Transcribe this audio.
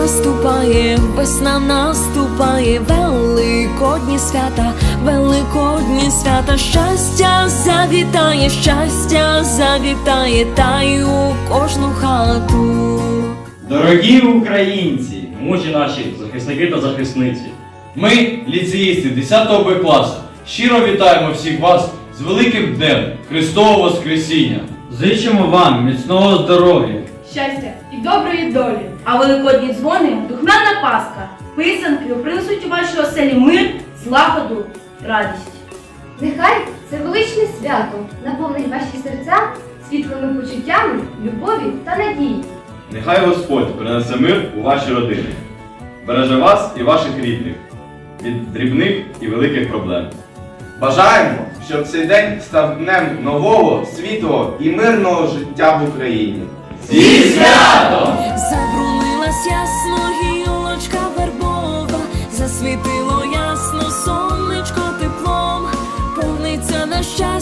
наступає, весна наступає, великодні свята, великодні свята, щастя завітає, щастя завітає, та й у кожну хату. Дорогі українці! Мужі наші захисники та захисниці. Ми, ліцеїсти 10 Б класу, щиро вітаємо всіх вас з великим днем Христового Воскресіння! Зичимо вам міцного здоров'я, щастя доброї долі. А великодні дзвони, духмяна паска, писанки принесуть у ваші оселі мир, злагоду, радість. Нехай це величне свято наповнить ваші серця світлими почуттями, любові та надії. Нехай Господь принесе мир у ваші родини, береже вас і ваших рідних від дрібних і великих проблем. Бажаємо, щоб цей день став днем нового, світлого і мирного життя в Україні. Зі святом! Забрунилась ясно гілочка вербова, засвітило ясно сонечко теплом, повниться на щастя